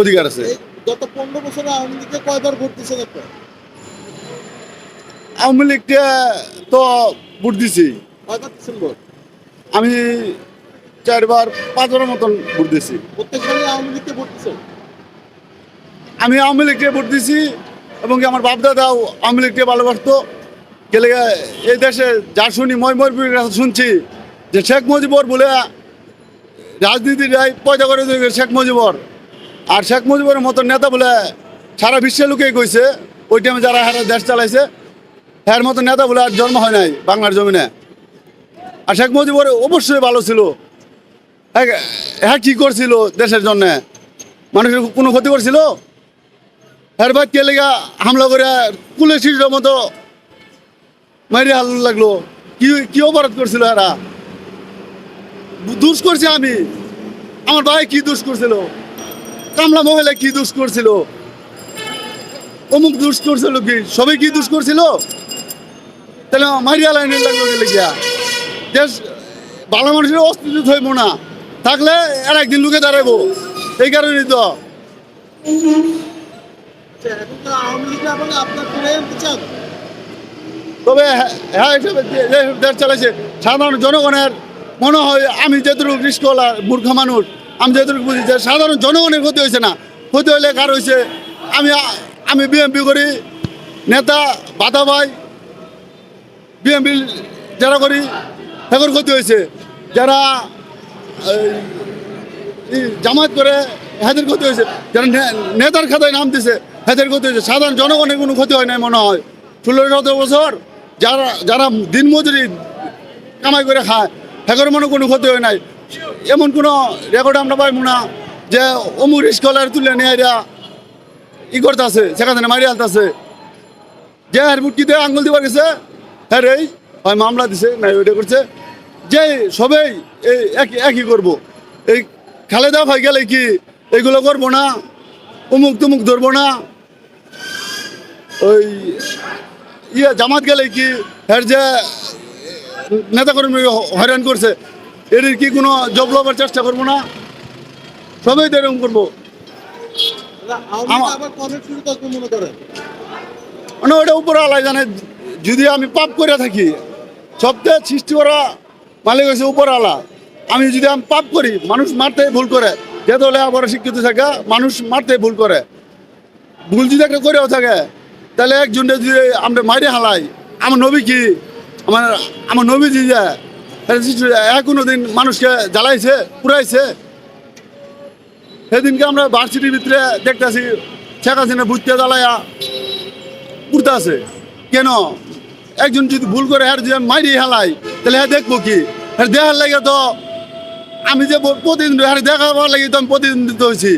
অধিকার আছে। গত পনেরো বছরে আওয়ামী লীগকে কয়বার ভোট দিচ্ছেন আপনি? আওয়ামী লীগকে তো ভোট দিছি। কয়বার দিচ্ছেন ভোট? আমি চারবার পাঁচবারের মতন ভোট দিছি। প্রত্যেকবারই আওয়ামী লীগকে ভোট দিচ্ছেন আমি আওয়ামী লীগকে ভোট দিছি এবং আমার বাপ দাদাও আওয়ামী লীগকে ভালোবাসতো। গেলে এই দেশে যা শুনি মই মরবির কাছে শুনছি যে শেখ মুজিবর বলে রাজনীতিটাই পয়দা করে শেখ মুজিবর। আর শেখ মুজিবরের মতো নেতা বলে সারা বিশ্বের লোকেই কইছে ওই টাইমে যারা হারা দেশ চালাইছে হ্যার মতো নেতা বলে আর জন্ম হয় নাই বাংলার জমিনে। আর শেখ মুজিবর অবশ্যই ভালো ছিল। হ্যাঁ হ্যাঁ কী করছিল দেশের জন্যে? মানুষের কোনো ক্ষতি করছিল? এর বাদ কে লেগা হামলা করে কুলে শিশুর মতো মারি হাল লাগল? কি কি অপরাধ করছিল এরা? দুষ করছে আমি। আমার ভাই কি দুষ করছিল? কামলা মহিলা কি দুষ করছিল? অমুক দুষ করছিল কি? সবাই কি দুষ করছিল? তাহলে মারিয়া লাইনে লাগল গেলে গিয়া দেশ, ভালো মানুষের অস্তিত্ব হইব না। থাকলে আর একদিন লুকে দাঁড়াবো এই কারণেই তো। তবে হ্যাঁ হ্যাঁ হিসেবে যে- যে দেশ চালাইছে। সাধারণ জনগণের মনে হয় আমি রিস্কওয়ালা মূর্খ মানুষ আমি যেহেতু বুঝি যে সাধারণ জনগণের ক্ষতি হয়েছে না, ক্ষতি হলে কার হয়েছে? আমি আমি বিএমপি করি, নেতা বাধা ভাই বিএমপি যারা করি এখন ক্ষতি হয়েছে। যারা জামাত করে, হেদের ক্ষতি হয়েছে। যারা নেতার খাতায় নাম দিছে, হেদের ক্ষতি হয়েছে। সাধারণ জনগণের কোনো ক্ষতি হয় নাই মনে হয়। ষোলো সতেরো বছর যারা যারা দিনমজুরি কামাই করে খায় হেগর মনে কোনো ক্ষতি হয় নাই। এমন কোনো রেকর্ড আমরা পাইব না যে অমুক স্কলার তুলে নিয়ে ই করতেছে, সেখানে মারি আলতাছে। যে হ্যার মুটকিতে আঙ্গুল দিবার গেছে হ্যাঁ এই হয় মামলা দিছে, না ওইটা করছে। যে সবেই এই একই একই করব। এই খালেদা হয়ে গেলে কি এগুলো করব না? অমুক তুমুক ধরবো না? ওই ইয়ে জামাত গেলে কি এর যে নেতা কর্মী হয়রান করছে এর কি কোনো জব লবার চেষ্টা করব না? সবাই তো এরকম করব। না, মনে ওটা উপরে আলাই জানে যদি আমি পাপ করে থাকি সবচেয়ে সৃষ্টি করা মালিক হয়েছে উপর আলা। আমি যদি আমি পাপ করি মানুষ মারতে ভুল করে। যেহেতু হলে আবার শিক্ষিত থাকে মানুষ মারতে ভুল করে। ভুল যদি একটা করেও থাকে তাহলে একজন যদি আমরা মারি হালাই আমার নবী কি? আমার আমার নবী যে কোনো দিন মানুষকে জ্বালাইছে, পুরাইছে। সেদিনকে আমরা ভার্সিটির ভিতরে দেখতেছি, শেখ হাসিনা বুঝতে জ্বালাইয়া পুরতে কেন? একজন যদি ভুল করে হ্যাঁ যদি মাইরি হেলাই তাহলে হ্যাঁ দেখব কি? হ্যাঁ দেখার লাগে তো আমি যে প্রতিদিন হ্যাঁ দেখাবার লাগে তো আমি প্রতিদিন দিতে হয়েছি